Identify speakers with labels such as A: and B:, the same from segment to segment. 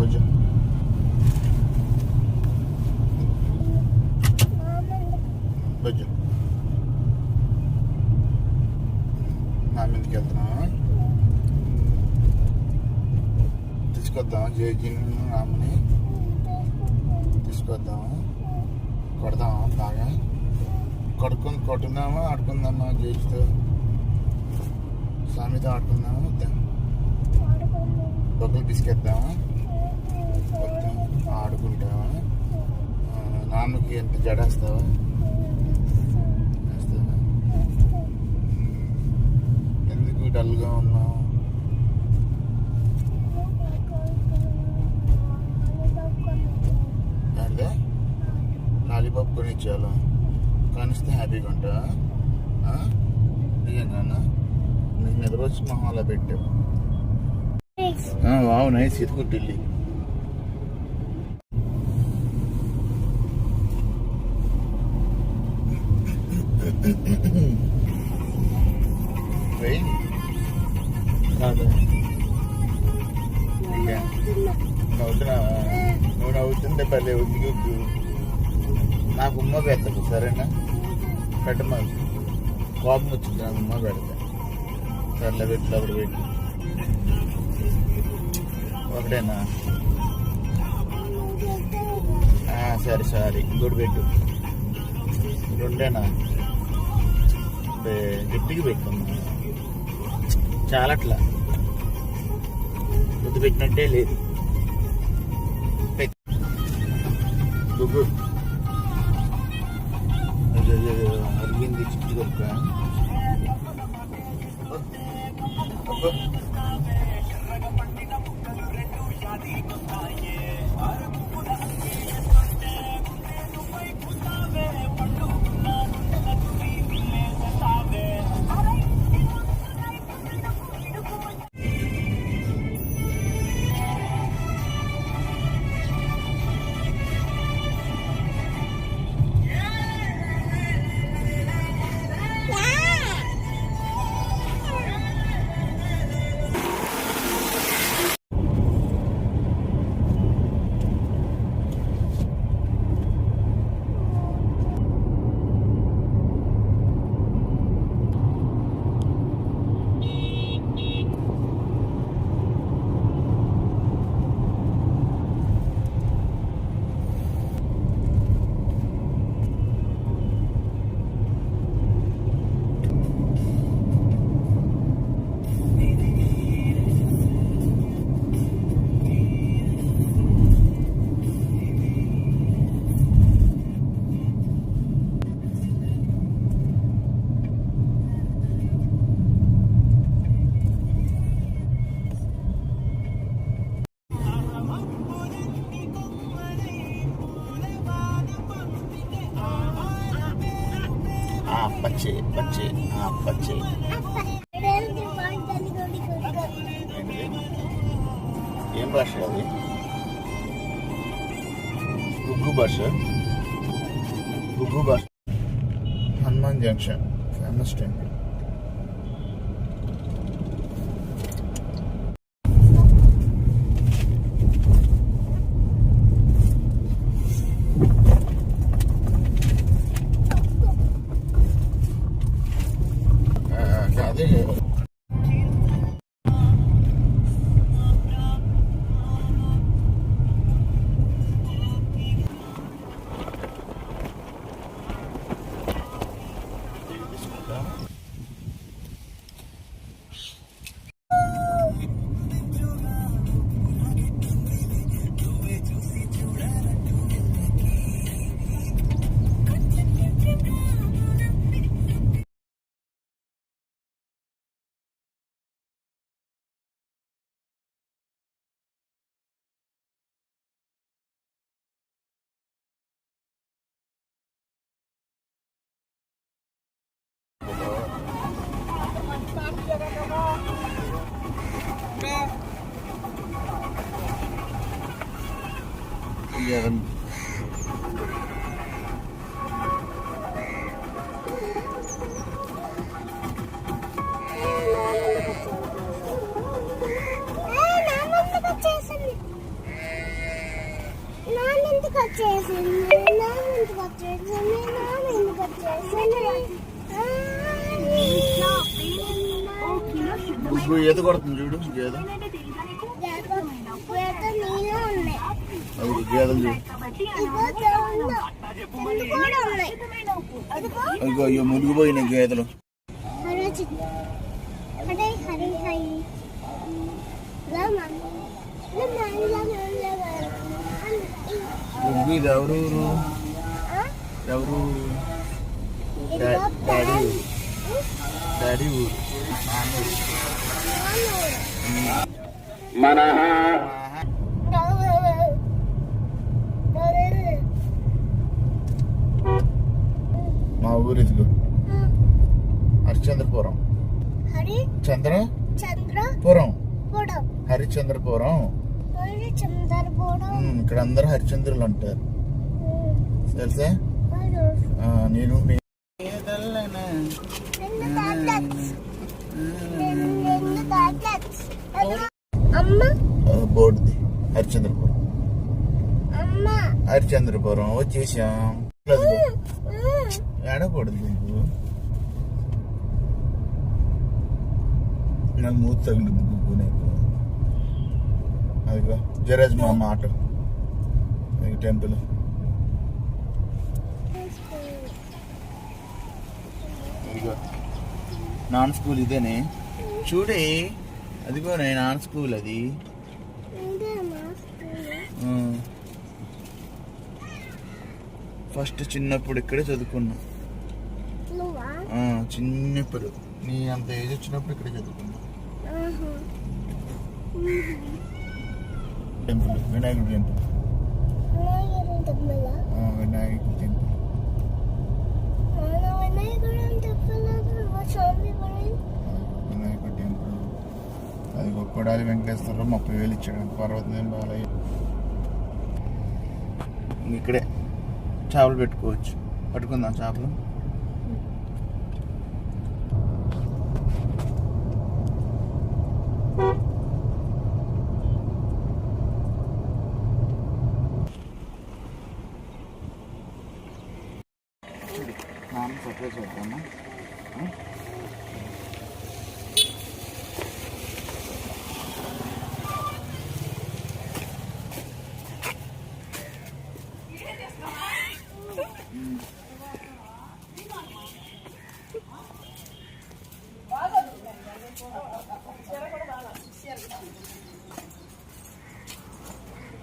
A: కొంచెం కొంచెం నా మీదకి వెళ్తున్నావా తీసుకొద్దామా జేజీని రాముని తీసుకొద్దామా కొడదామా బాగా కొడుకుని కొట్టుకుందామా ఆడుకుందామా జేజీతో స్వామితో ఆడుకుందామా వద్దా బొగ్గలు పిసికేద్దామా వద్దా ఆడుకుంటావా? నాన్నకి ఎంత జడేస్తావా? ఎందుకు డల్గా ఉన్నావు? అదే లాలీపాప్ కొనిచ్చాను కానిస్తే హ్యాపీగా ఉంటా నిజంగా నీకు నిద్ర వచ్చి మొహంలో పెట్టావు. ఆ, వావ్ నైస్. ఎత్తుకుంటుంది వెయ్యి కాదు ఇంకా నవ్వుతున్నావా నువ్వు నవ్వుతుంటే పర్లే ఉద్దిగుద్దు నాకు ఉమ్మ పెట్టకు సరేనా పెట్టమా కోపం వచ్చింది నాకు ఉమ్మ పెడతా సర్లే పెట్టు అప్పుడు పెట్టు ఒకటేనా సరే సరే ఇంకోటి పెట్టు రెండేనా గట్టిగా పెట్టుకున్నా చాలా అట్లా. ముద్దు పెట్టినట్టే లేదు. ఆ పచ్చి ఏంటిది? ఏం భాష అది గుగ్గు భాష గుగ్గు భాష హనుమాన్ జంక్షన్ ఫేమస్ టెంపుల్ అదే
B: yarım
A: నువ్వు ఏది కొడుతుంది చూడు ఏదో గేదలు అయ్యో అయ్యో మునిగిపోయిన గేదలు ఇది ఎవరు ఎవరు డాడీ డాడీ ఊరు. మన ఊరిదిగు హరిశ్చంద్రపురం.
B: హరి
A: చంద్ర?
B: చంద్రపురం
A: హరిశ్చంద్రపురం. ఇక్కడ అందరు హరిశ్చంద్రులు అంటారు. తెలుసా? నేను బోర్డుది.
B: హరిశ్చంద్రపురం.
A: హరిశ్చంద్రపురం వచ్చేసాం. ఏడకూడదు నీకు. నాకు మూత తగిలింది గుగ్గు నీకు. అదిగో జరాజ్ మా మాట. అది టెంపుల్. ఇదిగో నాన్ స్కూల్ ఇదేనే. చూడే అదిగోనే నాన్ స్కూల్ అది. ఫస్ట్ చిన్నప్పుడు ఇక్కడే చదువుకున్నా. చిన్నప్పుడు. నీ అంత ఏజ్ వచ్చినప్పుడు ఇక్కడే చదువుకున్నా. టెంపుల్ వినాయకుడు టెంపుల్.
B: వినాయకుడు టెంపుల్?
A: వినాయకుడు టెంపుల్. అది కొడాలి వెంకటేశ్వరరావు ముప్పై వేలు ఇచ్చాడు. పర్వతం బాలయ్య. ఇక్కడే. చేపలు పెట్టుకోవచ్చు. పట్టుకుందాం చేపలు నాన్న సపరేట్ చేద్దామా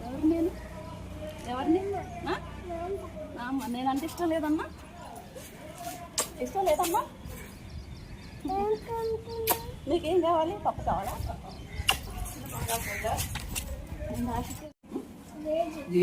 C: ఎవరు నేను ఎవరు నేను ఆ? అమ్మ నేనంటే ఇష్టం లేదమ్మా. ఇష్టం లేదమ్మా. నీకేం కావాలి? పప్పు కావాలా? నేను. ఆశిస్తే
D: जी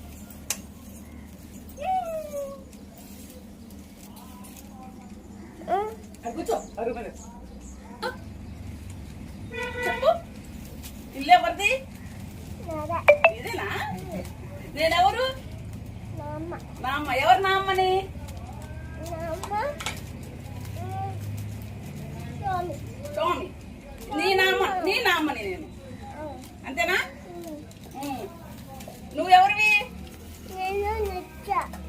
C: కూర్చో అరుగు మీద. చెప్పు. ఇల్లు ఎవరిది? ఇదేనా? నేనెవరు? నా అమ్మ ఎవరు నా అమ్మని స్వామి. నీ నామ్మ నీ నామ్మని నేను. అంతేనా. నువ్వెవరివి?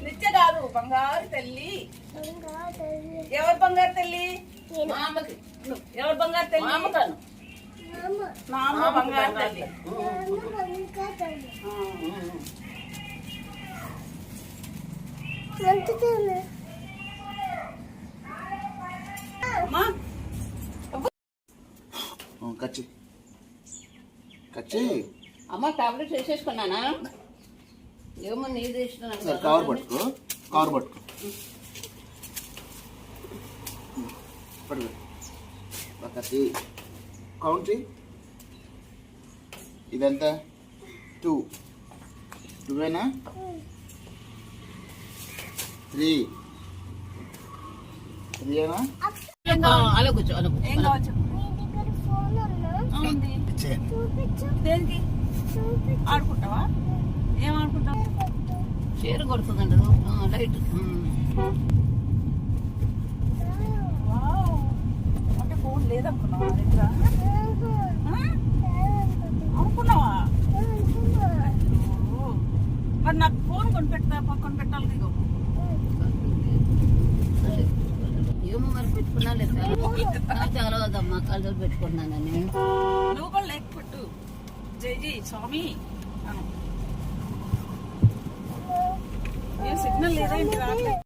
C: నిత్య కాదు బంగారు తల్లి. ఎవరు బంగారు తల్లి? ఎవరు బంగారు తల్లి? అమ్మ బంగారు తల్లి. అమ్మ
D: టాబ్లెట్ వేసేసుకున్నానా? ఏమో నీది
A: ఇష్టం కవర్ పట్టుకో. కవర్ పట్టుకో. పట్టుకో ఒకటి. కౌంట్ చెయ్యి ఇదంతా టూ టూవేనా త్రీ త్రీయేనా
D: అలా కూర్చో అలా
C: ఏం కావచ్చు? దేనికి? ఆడుకుంటావా? ఏం ఆడుకుంటావు?
D: చీర కొడుతుందండి లైట్
C: వావ్. అంటే ఫోన్ లేదనుకున్నావా నా దగ్గర? ఆ? అనుకున్నావా. మరి నాకు ఫోన్ కొనిపెడతా పక్కన పెట్టాలి దిగో
D: ఏమో మరి పెట్టుకున్నా లేదు? నాకు తెలవదమ్మా కళ్ళు పెట్టుకున్నానని
C: నువ్వు కూడా లేక పెట్టు. జై జై స్వామి. ఏం సిగ్నల్ లేదా ఏంటి రావట్లేదు?